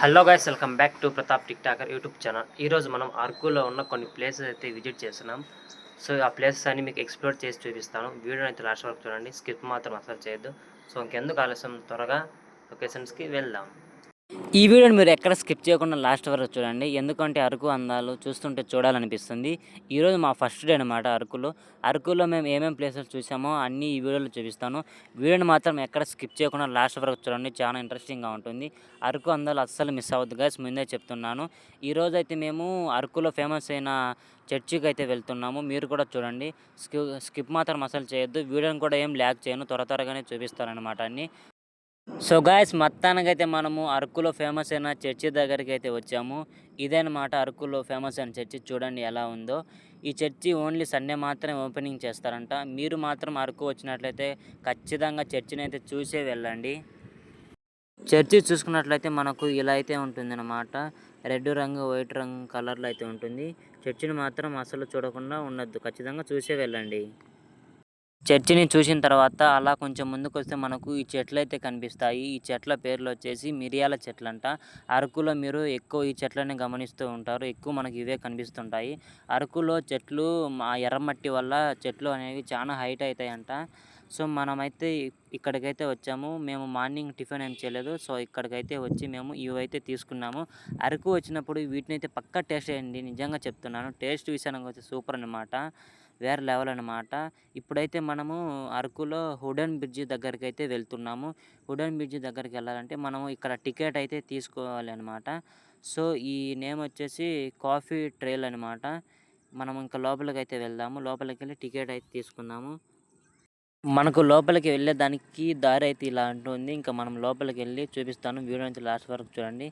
Hello guys welcome back to Pratap tick talker YouTube channel. ఈరోజు మనం అరకులో ఉన్న కొన్ని ప్లేసెస్ అయితే విజిట్ చేస్తున్నాం. సో ఆ ప్లేసెస్ అన్ని మీకు ఎక్స్ప్లోర్ చేసి చూపిస్తాను. వీడియో అయితే లాస్ట్ వరకు చూడండి. స్కిప్ మాత్రం అసలు చేయొద్దు. సో ఇంకెందుకు ఆలస్యం? త్వరగా లొకేషన్స్కి వెళ్దాం. ఈ వీడియోని మీరు ఎక్కడ స్కిప్ చేయకుండా లాస్ట్ వరకు చూడండి. ఎందుకంటే అరకు అందాలు చూస్తుంటే చూడాలనిపిస్తుంది. ఈరోజు మా ఫస్ట్ డే అనమాట అరకులో. అరకులో మేము ఏమేమి ప్లేసెస్ చూసామో అన్నీ ఈ వీడియోలో చూపిస్తాను. వీడియోని మాత్రం ఎక్కడ స్కిప్ చేయకుండా లాస్ట్ వరకు చూడండి. చాలా ఇంట్రెస్టింగ్గా ఉంటుంది. అరకు అందాలు అస్సలు మిస్ అవ్వద్దు గైస్ ముందే చెప్తున్నాను. ఈరోజు అయితే మేము అరకులో ఫేమస్ అయిన చర్చికి అయితే వెళ్తున్నాము. మీరు కూడా చూడండి. స్కిప్ స్కిప్ మాత్రం అసలు చేయొద్దు. వీడియోని కూడా ఏం ల్యాక్ చేయను. త్వర త్వరగానే చూపిస్తారనమాట అన్నీ. సో గాయస్ మొత్తానికైతే మనము అరకులో ఫేమస్ అయిన చర్చి దగ్గరికి అయితే వచ్చాము. ఇదేనమాట అరకులో ఫేమస్ అయిన చర్చి చూడండి ఎలా ఉందో. ఈ చర్చి ఓన్లీ సండే మాత్రమే ఓపెనింగ్ చేస్తారంట. మీరు మాత్రం అరకు వచ్చినట్లయితే ఖచ్చితంగా చర్చిని అయితే చూసే వెళ్ళండి. చర్చి చూసుకున్నట్లయితే మనకు ఇలా అయితే ఉంటుందన్నమాట. రెడ్ రంగు వైట్ రంగు కలర్లో అయితే ఉంటుంది. చర్చిని మాత్రం అసలు చూడకుండా ఉండొద్దు. ఖచ్చితంగా చూసే వెళ్ళండి. చర్చిని చూసిన తర్వాత అలా కొంచెం ముందుకు వస్తే మనకు ఈ చెట్లు అయితే కనిపిస్తాయి. ఈ చెట్ల పేర్లు వచ్చేసి మిరియాల చెట్లు అంట అరకులో మీరు ఎక్కువ ఈ చెట్లని గమనిస్తూ ఉంటారు. ఎక్కువ మనకి ఇవే కనిపిస్తుంటాయి. అరకులో చెట్లు మా ఎర్రమట్టి వల్ల చెట్లు అనేవి చాలా హైట్ అవుతాయంట సో మనమైతే ఇక్కడికైతే వచ్చాము. మేము మార్నింగ్ టిఫిన్ ఏం చేయలేదు. సో ఇక్కడికైతే వచ్చి మేము ఇవైతే తీసుకున్నాము. అరకు వచ్చినప్పుడు వీటిని అయితే పక్కా టేస్ట్ చేయండి. నిజంగా చెప్తున్నాను. టేస్ట్ విషయానికి వచ్చి సూపర్ అనమాట వేరే లెవెల్ అనమాట ఇప్పుడైతే మనము అరకులో హుడెన్ బ్రిడ్జి దగ్గరికి అయితే వెళ్తున్నాము. హుడెన్ బ్రిడ్జి దగ్గరికి వెళ్ళాలంటే మనము ఇక్కడ టికెట్ అయితే తీసుకోవాలి అనమాట సో ఈ నేమ్ వచ్చేసి కాఫీ ట్రైల్ అనమాట మనం ఇంకా లోపలికి అయితే వెళ్దాము. లోపలికి వెళ్ళి టికెట్ అయితే తీసుకుందాము. మనకు లోపలికి వెళ్ళేదానికి దారి అయితే ఇలా ఉంటుంది. ఇంకా మనం లోపలికి వెళ్ళి చూపిస్తాను. వీడియో నుంచి లాస్ట్ వరకు చూడండి.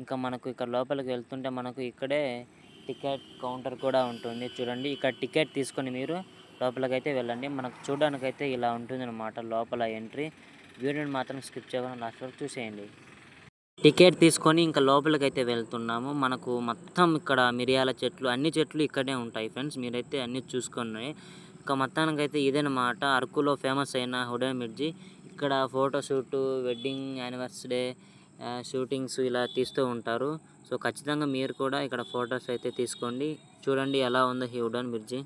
ఇంకా మనకు ఇక్కడ లోపలికి వెళ్తుంటే మనకు ఇక్కడే టికెట్ కౌంటర్ కూడా ఉంటుంది. చూడండి ఇక్కడ టికెట్ తీసుకొని మీరు లోపలికైతే వెళ్ళండి. మనకు చూడడానికైతే ఇలా ఉంటుంది అనమాట లోపల ఎంట్రీ. వీడియోని మాత్రం స్కిప్ చేయకుండా లాస్ట్ వరకు చూసేయండి. టికెట్ తీసుకొని ఇంకా లోపలికైతే వెళ్తున్నాము. మనకు మొత్తం ఇక్కడ మిరియాల చెట్లు అన్ని చెట్లు ఇక్కడే ఉంటాయి ఫ్రెండ్స్. మీరైతే అన్ని చూసుకున్నాయి ఇంకా మొత్తానికి అయితే ఇదేనమాట. అరకులో ఫేమస్ అయిన హుడెన్ మిర్జీ ఇక్కడ ఫోటోషూటు వెడ్డింగ్ యానివర్సరీ షూటింగ్స్ ఇలా తీస్తూ ఉంటారు. సో ఖచ్చితంగా మీరు కూడా ఇక్కడ ఫొటోస్ అయితే తీసుకోండి. చూడండి ఎలా ఉందో ఈ బ్రిడ్జి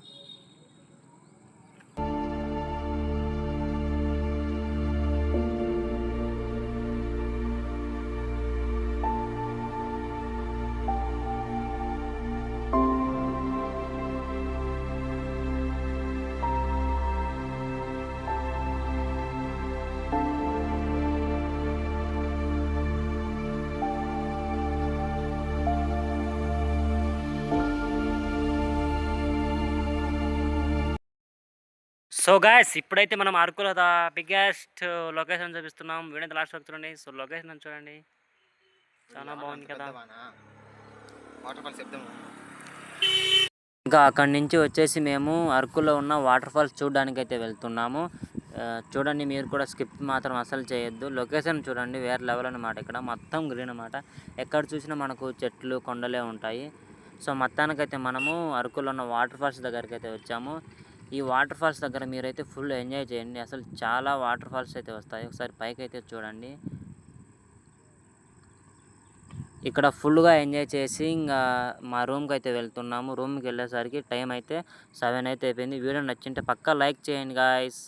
సో గాయస్ ఇప్పుడైతే మనం అరకులో ద బిగ్గెస్ట్ లొకేషన్ చూపిస్తున్నాం వీడైతే లాస్ట్ వరకు చూడండి. సో లొకేషన్ చూడండి. చాలా బాగుంది కదా. వాటర్ ఫాల్స్ శబ్దం ఇంకా అక్కడి నుంచి వచ్చేసి మేము అరకులో ఉన్న వాటర్ ఫాల్స్ చూడడానికి అయితే వెళ్తున్నాము. చూడండి మీరు కూడా స్కిప్ మాత్రం అసలు చేయొద్దు. లొకేషన్ చూడండి వేరే లెవెల్ అనమాట ఇక్కడ. మొత్తం గ్రీన్ అనమాట ఎక్కడ చూసినా మనకు చెట్లు కొండలే ఉంటాయి. సో మొత్తానికైతే మనము అరకులో ఉన్న వాటర్ ఫాల్స్ దగ్గరికి అయితే వచ్చాము. ఈ వాటర్ ఫాల్స్ దగ్గర మీరైతే ఫుల్ ఎంజాయ్ చేయండి. అసలు చాలా వాటర్ ఫాల్స్ అయితే వస్తాయి. ఒకసారి పైకి అయితే చూడండి. ఇక్కడ ఫుల్గా ఎంజాయ్ చేసి ఇంకా మా రూమ్కి అయితే వెళ్తున్నాము. రూమ్కి వెళ్ళేసరికి టైం అయితే సెవెన్ అయితే అయిపోయింది. వీడియో నచ్చింటే పక్కా లైక్ చేయండి గాయస్